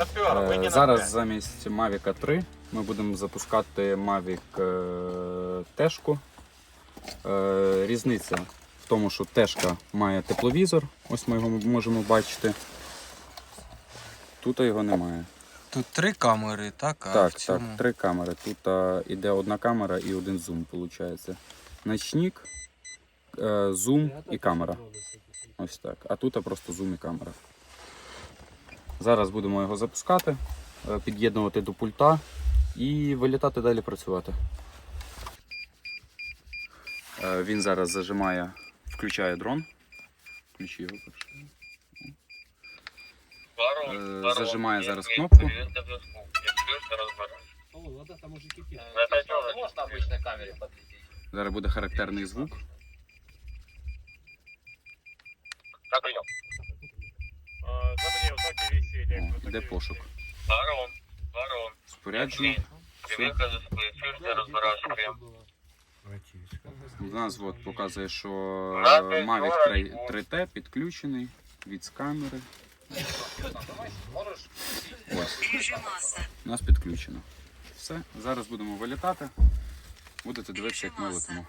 Е, Зараз замість Mavic 3 ми будемо запускати Mavic е, Тешку. Е, Різниця в тому, що Тешка має тепловізор, ось ми його можемо бачити. Тут його немає. Тут три камери, так? А так, в цьому... так, три камери. Тут а, іде одна камера і один зум, виходить. Ночник, е, зум і камера. Ось так. А тут а, просто зум і камера. Зараз будемо його запускати, е, під'єднувати до пульта і вилітати далі працювати. Е, Він зараз зажимає, включає дрон. Включи його перше. Е, Зажимає зараз кнопку. Зараз буде характерний звук. Іде пошук. Барон, барон. Споряджено. У нас от показує, що е, Mavic 3, 3T підключений від з камери. Ось. У нас підключено. Все, зараз будемо вилітати. Будете дивитися, як ми летимо.